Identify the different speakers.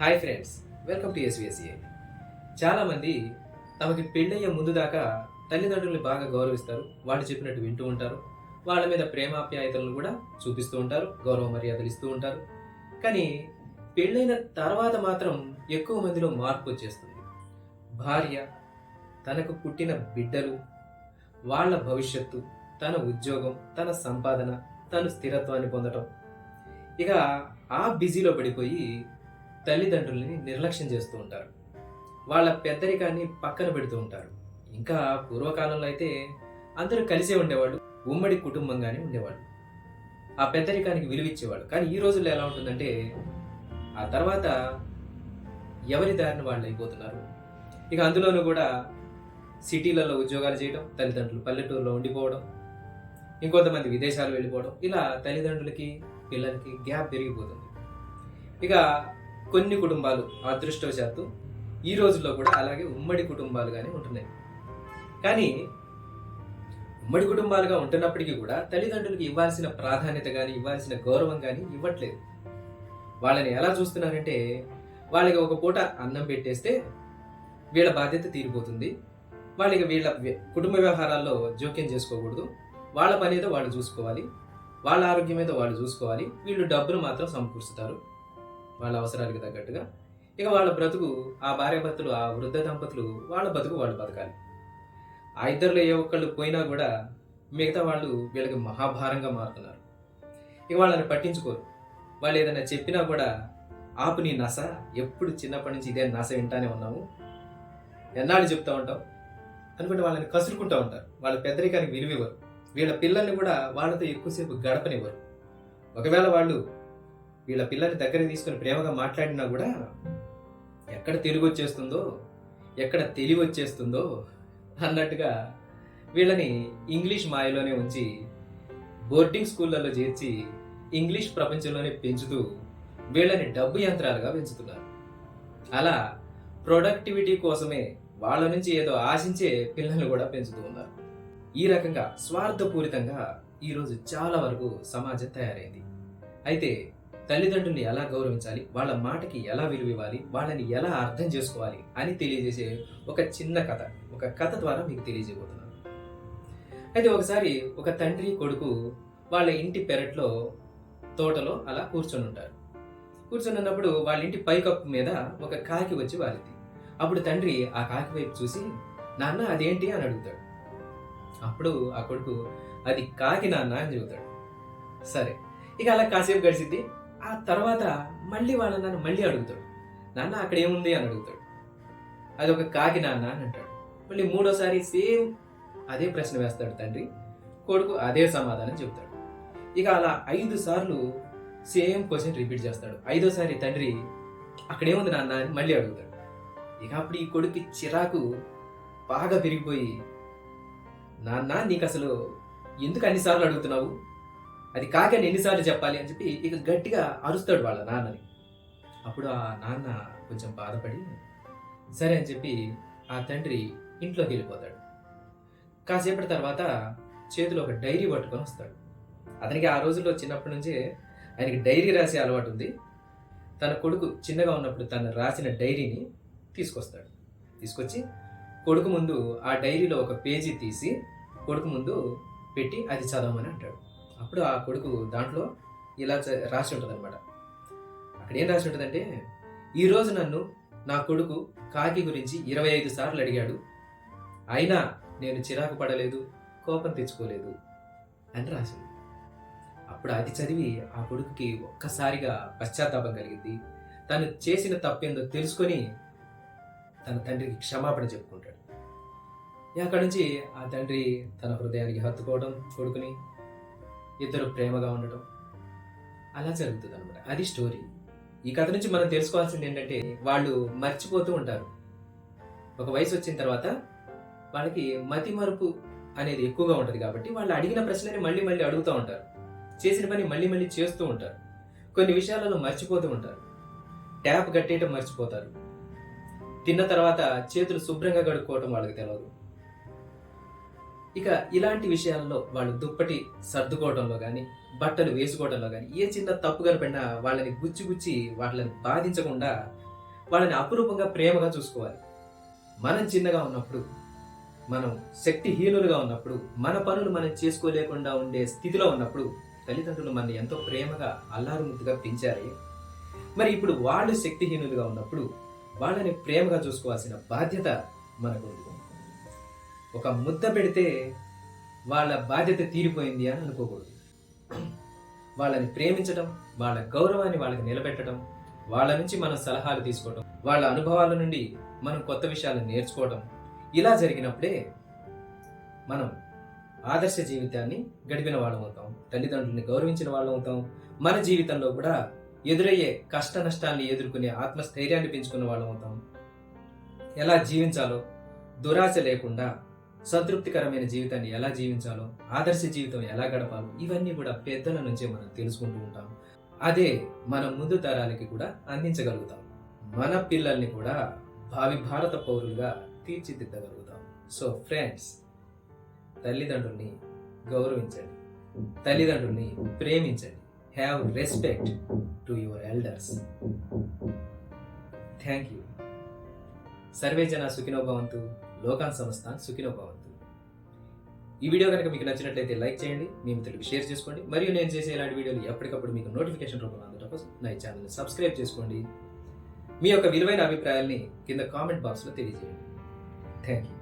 Speaker 1: Hi friends welcome to SVSA చాలామంది తమకి పెళ్ళయ్యే ముందు దాకా తల్లిదండ్రుల్ని బాగా గౌరవిస్తారు. వాళ్ళు చెప్పినట్టు వింటూ ఉంటారు. వాళ్ళ మీద ప్రేమాప్యాయతలను కూడా చూపిస్తూ ఉంటారు గౌరవ మర్యాదలు ఇస్తూ ఉంటారు. కానీ పెళ్ళైన తర్వాత మాత్రం ఎక్కువ మందిలో మార్పు వచ్చేస్తుంది. భార్య తనకు పుట్టిన బిడ్డలు వాళ్ళ భవిష్యత్తు తన ఉద్యోగం తన సంపాదన తను స్థిరత్వాన్ని పొందటం. ఇక ఆ బిజీలో పడిపోయి తల్లిదండ్రుల్ని నిర్లక్ష్యం చేస్తూ ఉంటారు. వాళ్ళ పెద్దరికాన్ని పక్కన పెడుతూ ఉంటారు. ఇంకా పూర్వకాలంలో అయితే అందరూ కలిసే ఉండేవాళ్ళు ఉమ్మడి కుటుంబంగానే ఉండేవాళ్ళు. ఆ పెద్దరికానికి విలువిచ్చేవాళ్ళు. కానీ ఈ రోజుల్లో ఎలా ఉంటుందంటే ఆ తర్వాత ఎవరి దారిని వాళ్ళు అయిపోతున్నారు? ఇక అందులోనూ కూడా సిటీలలో ఉద్యోగాలు చేయడం తల్లిదండ్రులు పల్లెటూరులో ఉండిపోవడం ఇంకొంతమంది విదేశాలు వెళ్ళిపోవడం ఇలా తల్లిదండ్రులకి పిల్లలకి గ్యాప్ పెరిగిపోతుంది. ఇక కొన్ని కుటుంబాలు అదృష్టవశాత్తు ఈ రోజుల్లో కూడా అలాగే ఉమ్మడి కుటుంబాలుగానే ఉంటున్నాయి. కానీ ఉమ్మడి కుటుంబాలుగా ఉంటున్నప్పటికీ కూడా తల్లిదండ్రులకు ఇవ్వాల్సిన ప్రాధాన్యత కానీ ఇవ్వాల్సిన గౌరవం కానీ ఇవ్వట్లేదు. వాళ్ళని ఎలా చూస్తున్నారంటే వాళ్ళకి ఒక పూట అన్నం పెట్టేస్తే వీళ్ళ బాధ్యత తీరిపోతుంది. వాళ్ళకి వీళ్ళ వ్య- కుటుంబ వ్యవహారాల్లో జోక్యం చేసుకోకూడదు. వాళ్ళ పని ఏదో వాళ్ళు చూసుకోవాలి. వాళ్ళ ఆరోగ్యం ఏదో వాళ్ళు చూసుకోవాలి. వీళ్ళు డబ్బులు మాత్రం సమకూరుస్తారు. వాళ్ళ అవసరాలకు తగ్గట్టుగా. ఇక వాళ్ళ బ్రతుకు ఆ భార్యాభర్తలు ఆ వృద్ధ దంపతులు వాళ్ళ బతుకు వాళ్ళు బతకాలి. ఆ ఇద్దరులో ఏ ఒక్కళ్ళు పోయినా కూడా మిగతా వాళ్ళు వీళ్ళకి మహాభారంగా మారుతున్నారు. ఇక వాళ్ళని పట్టించుకోరు. వాళ్ళు ఏదైనా చెప్పినా కూడా ఆపు నీ నస ఎప్పుడు చిన్నప్పటి నుంచి ఇదే నస వింటానే ఉన్నాము ఎన్నాళ్ళు చెప్తూ ఉంటాం అనుకుంటే వాళ్ళని కసురుకుంటూ ఉంటారు. వాళ్ళ పెద్దరికానికి విలువివ్వరు. వీళ్ళ పిల్లల్ని కూడా వాళ్ళతో ఎక్కువసేపు గడపనివ్వరు. ఒకవేళ వాళ్ళు వీళ్ళ పిల్లల్ని దగ్గర తీసుకుని ప్రేమగా మాట్లాడినా కూడా ఎక్కడ తిరిగి వచ్చేస్తుందో ఎక్కడ తెలివి వచ్చేస్తుందో అన్నట్టుగా వీళ్ళని ఇంగ్లీష్ మాయలోనే ఉంచి బోర్డింగ్ స్కూళ్ళల్లో చేర్చి ఇంగ్లీష్ ప్రపంచంలోనే పెంచుతూ వీళ్ళని డబ్బు యంత్రాలుగా పెంచుతున్నారు. అలా ప్రొడక్టివిటీ కోసమే వాళ్ళ నుంచి ఏదో ఆశించే పిల్లల్ని కూడా పెంచుతూ ఉన్నారు. ఈ రకంగా స్వార్థపూరితంగా ఈరోజు చాలా వరకు సమాజం తయారైంది. అయితే తల్లిదండ్రుల్ని ఎలా గౌరవించాలి? వాళ్ళ మాటకి ఎలా విలువ ఇవ్వాలి? వాళ్ళని ఎలా అర్థం చేసుకోవాలి? అని తెలియజేసే ఒక చిన్న కథ. ఒక కథ ద్వారా మీకు తెలియజేయబోతున్నాను. అయితే ఒకసారి ఒక తండ్రి కొడుకు వాళ్ళ ఇంటి పెరట్లో తోటలో అలా కూర్చొని ఉంటారు. కూర్చొని ఉన్నప్పుడు వాళ్ళ ఇంటి పైకప్పు మీద ఒక కాకి వచ్చి వారిది అప్పుడు తండ్రి ఆ కాకి వైపు చూసి నాన్న అదేంటి? అని అడుగుతాడు. అప్పుడు ఆ కొడుకు అది కాకి నాన్న అని చెబుతాడు. సరే ఇక అలా కాసేపు గడిచింది ఆ తర్వాత మళ్ళీ వాళ్ళ నాన్న మళ్ళీ అడుగుతాడు నాన్న అక్కడ ఏముంది? అని అడుగుతాడు. అది ఒక కాకి నాన్న అని అంటాడు. మళ్ళీ మూడోసారి సేమ్ అదే ప్రశ్న వేస్తాడు తండ్రి కొడుకు అదే సమాధానం చెబుతాడు. ఇక అలా ఐదు సార్లు సేమ్ క్వశ్చన్ రిపీట్ చేస్తాడు. ఐదోసారి తండ్రి అక్కడేముంది నాన్న? అని మళ్ళీ అడుగుతాడు. ఇక అప్పుడు ఈ కొడుకు చిరాకు బాగా పెరిగిపోయి నాన్న నీకు అసలు ఎందుకు అన్నిసార్లు అడుగుతున్నావు? అది కాకని ఎన్నిసార్లు చెప్పాలి అని చెప్పి ఇక గట్టిగా అరుస్తాడు వాళ్ళ నాన్నని. అప్పుడు ఆ నాన్న కొంచెం బాధపడి సరే అని చెప్పి ఆ తండ్రి ఇంట్లోకి వెళ్ళిపోతాడు. కాసేపటి తర్వాత చేతిలో ఒక డైరీ పట్టుకొని వస్తాడు. అతనికి ఆ రోజుల్లో చిన్నప్పటి నుంచే ఆయనకి డైరీ రాసే అలవాటు ఉంది. తన కొడుకు చిన్నగా ఉన్నప్పుడు తను రాసిన డైరీని తీసుకొస్తాడు. తీసుకొచ్చి కొడుకు ముందు ఆ డైరీలో ఒక పేజీ తీసి కొడుకు ముందు పెట్టి అది చదవమని అంటాడు. అప్పుడు ఆ కొడుకు దాంట్లో ఇలా చ- రాసి ఉంటుంది అనమాట అక్కడ ఏం రాసి ఉంటుందంటే ఈరోజు నన్ను నా కొడుకు కాకి గురించి ఇరవై ఐదు సార్లు అడిగాడు. అయినా నేను చిరాకు పడలేదు కోపం తెచ్చుకోలేదు అని రాసింది. అప్పుడు అది చదివి ఆ కొడుకుకి ఒక్కసారిగా పశ్చాత్తాపం కలిగింది. తను చేసిన తప్పేందో తెలుసుకొని తన తండ్రికి క్షమాపణ చెప్పుకుంటాడు. అక్కడి నుంచి ఆ తండ్రి తన హృదయానికి హత్తుకోవడం కొడుకుని ఇద్దరు ప్రేమగా ఉండటం. అలా జరుగుతుంది అనమాట అది స్టోరీ. ఈ కథ నుంచి మనం తెలుసుకోవాల్సింది ఏంటంటే వాళ్ళు మర్చిపోతూ ఉంటారు. ఒక వయసు వచ్చిన తర్వాత వాళ్ళకి మతి మరుపు అనేది ఎక్కువగా ఉంటుంది కాబట్టి వాళ్ళు అడిగిన ప్రశ్నని మళ్ళీ మళ్ళీ అడుగుతూ ఉంటారు. చేసిన పని మళ్ళీ మళ్ళీ చేస్తూ ఉంటారు. కొన్ని విషయాలలో మర్చిపోతూ ఉంటారు. ట్యాప్ కట్టేయటం మర్చిపోతారు. తిన్న తర్వాత చేతులు శుభ్రంగా కడుక్కోవటం వాళ్ళకి తెలియదు ఇక ఇలాంటి విషయాల్లో వాళ్ళు దుప్పటి సర్దుకోవడంలో కానీ బట్టలు వేసుకోవడంలో కానీ ఏ చిన్న తప్పు కనపడినా వాళ్ళని గుచ్చి గుచ్చి వాళ్ళని బాధించకుండా వాళ్ళని అపురూపంగా ప్రేమగా చూసుకోవాలి. మనం చిన్నగా ఉన్నప్పుడు మనం శక్తిహీనులుగా ఉన్నప్పుడు మన పనులు మనం చేసుకోలేకుండా ఉండే స్థితిలో ఉన్నప్పుడు తల్లిదండ్రులు మనల్ని ఎంతో ప్రేమగా అల్లారుముద్దుగా పెంచారు. మరి ఇప్పుడు వాళ్ళు శక్తిహీనులుగా ఉన్నప్పుడు వాళ్ళని ప్రేమగా చూసుకోవాల్సిన బాధ్యత మనకు ఉంది ఒక ముద్ద పెడితే వాళ్ళ బాధ్యత తీరిపోయింది అని అనుకోకూడదు. వాళ్ళని ప్రేమించడం వాళ్ళ గౌరవాన్ని వాళ్ళకి నిలబెట్టడం వాళ్ళ నుంచి మనం సలహాలు తీసుకోవడం వాళ్ళ అనుభవాల నుండి మనం కొత్త విషయాలు నేర్చుకోవడం ఇలా జరిగినప్పుడే మనం ఆదర్శ జీవితాన్ని గడిపిన వాళ్ళం అవుతాం తల్లిదండ్రుల్ని గౌరవించిన వాళ్ళం అవుతాం. మన జీవితంలో కూడా ఎదురయ్యే కష్ట నష్టాన్ని ఎదుర్కొనే ఆత్మస్థైర్యాన్ని పెంచుకున్న వాళ్ళం అవుతాం. ఎలా జీవించాలో దురాశ లేకుండా సంతృప్తికరమైన జీవితాన్ని ఎలా జీవించాలో ఆదర్శ జీవితం ఎలా గడపాలో ఇవన్నీ కూడా పెద్దల నుంచే మనం తెలుసుకుంటూ ఉంటాం. అదే మన ముందు తరాలకి కూడా అందించగలుగుతాం. మన పిల్లల్ని కూడా భావి భారత పౌరులుగా తీర్చిదిద్దగలుగుతాం. సో ఫ్రెండ్స్ తల్లిదండ్రుల్ని గౌరవించండి. తల్లిదండ్రుల్ని ప్రేమించండి. Have respect to your elders thank you survey జన సుఖినో భవంతు. లోకాన్ సంస్థాన్ సుఖినో భవంతు ఈ వీడియో కనుక మీకు నచ్చినట్లయితే లైక్ చేయండి మీ మిత్రులకు షేర్ చేసుకోండి మరియు నేను చేసే ఇలాంటి వీడియోలు ఎప్పటికప్పుడు మీకు నోటిఫికేషన్ రూపంలో అందడం కోసం నా ఈ ఛానల్ని సబ్స్క్రైబ్ చేసుకోండి. మీ యొక్క విలువైన అభిప్రాయాల్ని కింద కామెంట్ బాక్స్లో తెలియజేయండి. Thank you